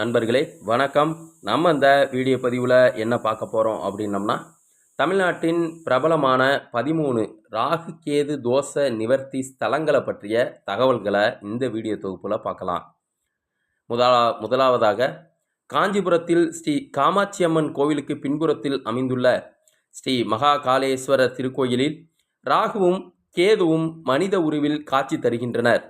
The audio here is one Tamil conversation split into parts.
நண்பர்களே வணக்கம். நம்ம இந்த வீடியோ பதிவில் என்ன பார்க்க போகிறோம் அப்படின்னம்னா தமிழ்நாட்டின் பிரபலமான பதிமூணு ராகு கேது தோசை நிவர்த்தி ஸ்தலங்களை பற்றிய தகவல்களை இந்த வீடியோ தொகுப்பில் பார்க்கலாம். முதலா முதலாவதாக காஞ்சிபுரத்தில் ஸ்ரீ காமாட்சியம்மன் கோவிலுக்கு பின்புறத்தில் அமைந்துள்ள ஸ்ரீ மகா காளேஸ்வரர் திருக்கோயிலில் ராகுவும் கேதுவும் மனித உருவில் காட்சி தருகின்றனர்.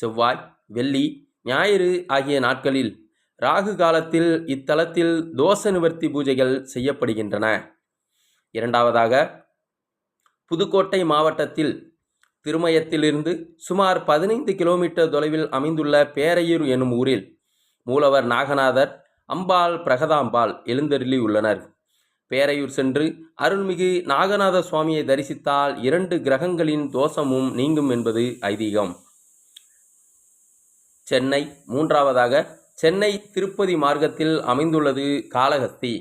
செவ்வாய் வெள்ளி ஞாயிறு ஆகிய நாட்களில் ராகு காலத்தில் இத்தலத்தில் தோஷ நிவர்த்தி பூஜைகள் செய்யப்படுகின்றன. இரண்டாவதாக புதுக்கோட்டை மாவட்டத்தில் திருமயத்திலிருந்து சுமார் பதினைந்து கிலோமீட்டர் தொலைவில் அமைந்துள்ள பேரையூர் எனும் ஊரில் மூலவர் நாகநாதர் அம்பாள் பிரகதாம்பாள் எழுந்தருளி உள்ளனர். பேரையூர் சென்று அருள்மிகு நாகநாத சுவாமியை தரிசித்தால் இரண்டு கிரகங்களின் தோஷமும் நீங்கும் என்பது ஐதீகம். சென்னை மூன்றாவதாக சென்னை திருப்பதி மார்க்கத்தில் அமைந்துள்ளது காளஹஸ்தி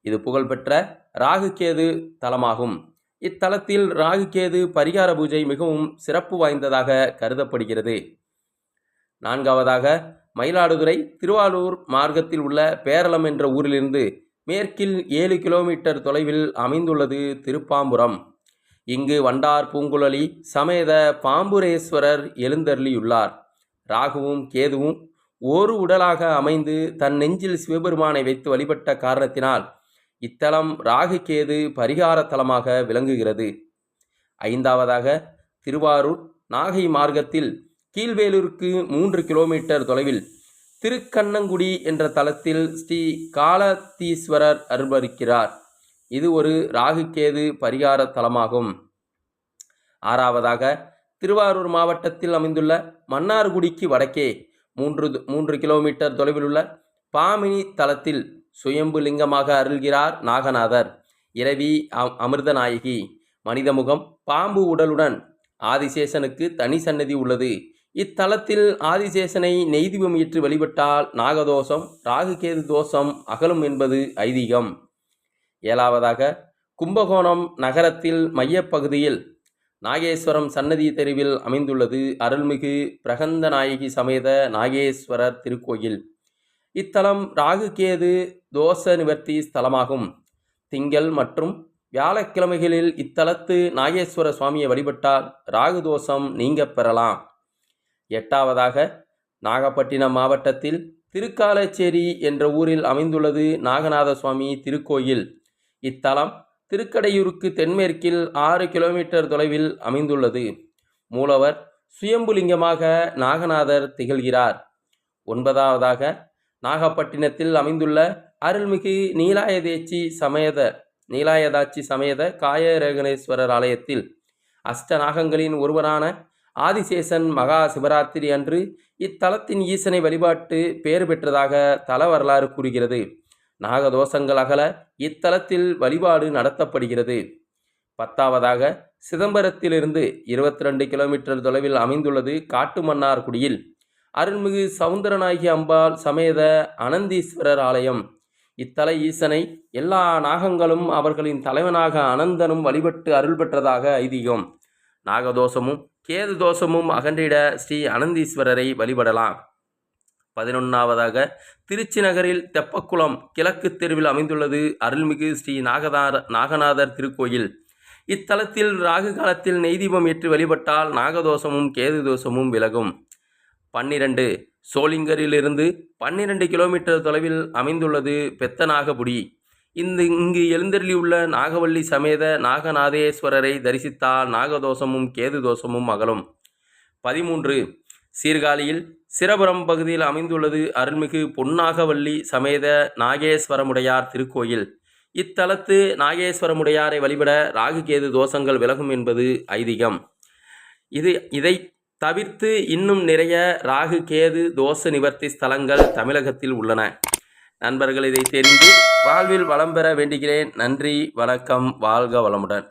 இது புகழ்பெற்ற ராகுகேது தலமாகும். இத்தலத்தில் ராகுகேது பரிகார பூஜை மிகவும் சிறப்பு வாய்ந்ததாக கருதப்படுகிறது. நான்காவதாக மயிலாடுதுறை திருவாரூர் மார்க்கத்தில் உள்ள பேரளம் என்ற ஊரிலிருந்து மேற்கில் ஏழு கிலோமீட்டர் தொலைவில் அமைந்துள்ளது திருப்பாம்புரம். இங்கு வண்டார் பூங்குழலி சமேத பாம்புரேஸ்வரர் எழுந்தருளியுள்ளார். ராகுவும் கேதுவும் ஒரு உடலாக அமைந்து தன் நெஞ்சில் சிவபெருமானை வைத்து வழிபட்ட காரணத்தினால் இத்தலம் ராகுகேது பரிகார தலமாக விளங்குகிறது. ஐந்தாவதாக திருவாரூர் நாகை மார்க்கத்தில் கீழ்வேலூருக்கு மூன்று கிலோமீட்டர் தொலைவில் திருக்கண்ணங்குடி என்ற தலத்தில் ஸ்ரீ காலத்தீஸ்வரர் அருள்பரிக்கிறார். இது ஒரு ராகுகேது பரிகார தலமாகும் ஆறாவதாக திருவாரூர் மாவட்டத்தில் அமைந்துள்ள மன்னார்குடிக்கு வடக்கே மூன்று மூன்று கிலோமீட்டர் தொலைவில் உள்ள பாமினி தலத்தில் சுயம்பு லிங்கமாக அருள்கிறார் நாகநாதர். இரவி அமிர்தநாயகி அமிர்தநாயகி மனிதமுகம் பாம்பு உடலுடன் ஆதிசேஷனுக்கு தனி சன்னதி உள்ளது. இத்தலத்தில் ஆதிசேஷனை நெய்தீபம் ஏற்று வழிபட்டால் நாகதோஷம் ராகுகேது தோஷம் அகலும் என்பது ஐதீகம். ஏழாவதாக கும்பகோணம் நகரத்தில் மையப்பகுதியில் நாகேஸ்வரம் சன்னதி தெருவில் அமைந்துள்ளது அருள்மிகு பிரகந்த நாயகி சமேத நாகேஸ்வரர் திருக்கோயில். இத்தலம் ராகுகேது தோஷ நிவர்த்தி ஸ்தலமாகும். திங்கள் மற்றும் வியாழக்கிழமைகளில் இத்தலத்து நாகேஸ்வர சுவாமியை வழிபட்டால் ராகு தோஷம் நீங்க பெறலாம். எட்டாவதாக நாகப்பட்டினம் மாவட்டத்தில் திருக்காலச்சேரி என்ற ஊரில் அமைந்துள்ளது நாகநாத சுவாமி திருக்கோயில். இத்தலம் திருக்கடையூருக்கு தென்மேற்கில் ஆறு கிலோமீட்டர் தொலைவில் அமைந்துள்ளது. மூலவர் சுயம்புலிங்கமாக நாகநாதர் திகழ்கிறார். ஒன்பதாவதாக நாகப்பட்டினத்தில் அமைந்துள்ள அருள்மிகு நீலாயதேச்சி சமேத நீலாயதாச்சி சமேத காயரேகணேஸ்வரர் ஆலயத்தில் அஷ்டநாகங்களின் ஒருவரான ஆதிசேஷன் மகா சிவராத்திரி அன்று இத்தலத்தின் ஈசனை வழிபாட்டு பெயர் பெற்றதாக தல வரலாறு கூறுகிறது. நாகதோஷங்கள் அகல இத்தலத்தில் வழிபாடு நடத்தப்படுகிறது. பத்தாவதாக சிதம்பரத்திலிருந்து இருபத்தி ரெண்டு கிலோமீட்டர் தொலைவில் அமைந்துள்ளது காட்டுமன்னார்குடியில் அருள்மிகு சவுந்தரநாயகி அம்பாள் சமேத அனந்தீஸ்வரர் ஆலயம். இத்தல ஈசனை எல்லா நாகங்களும் அவர்களின் தலைவனாக அனந்தனும் வழிபட்டு அருள் பெற்றதாக ஐதீகம். நாகதோஷமும் கேது தோஷமும் அகன்றிட ஸ்ரீ அனந்தீஸ்வரரை வழிபடலாம். பதினொன்றாவதாக திருச்சி நகரில் தெப்பக்குளம் கிழக்கு தெருவில் அமைந்துள்ளது அருள்மிகு ஸ்ரீ நாகதார நாகநாதர் திருக்கோயில். இத்தலத்தில் ராகு காலத்தில் நெய்தீபம் ஏற்றி வழிபட்டால் நாகதோஷமும் கேது தோஷமும் விலகும். பன்னிரண்டு சோளிங்கரிலிருந்து பன்னிரண்டு கிலோமீட்டர் தொலைவில் அமைந்துள்ளது பெத்தநாகபுடி. இந்த இங்கு எழுந்தருளியுள்ள நாகவள்ளி சமேத நாகநாதேஸ்வரரை தரிசித்தால் நாகதோஷமும் கேது தோஷமும் அகலும். பதிமூன்று சீர்காழியில் சிரபுரம் பகுதியில் அமைந்துள்ளது அருள்மிகு பொன்னாகவல்லி சமேத நாகேஸ்வரமுடையார் திருக்கோயில். இத்தலத்து நாகேஸ்வரமுடையாரை வழிபட ராகுகேது தோஷங்கள் விலகும் என்பது ஐதீகம். இது இதை தவிர்த்து இன்னும் நிறைய ராகு கேது தோஷ நிவர்த்தி ஸ்தலங்கள் தமிழகத்தில் உள்ளன. நண்பர்கள் இதை தெரிந்து வாழ்வில் வளம் பெற வேண்டுகிறேன். நன்றி வணக்கம் வாழ்க வளமுடன்.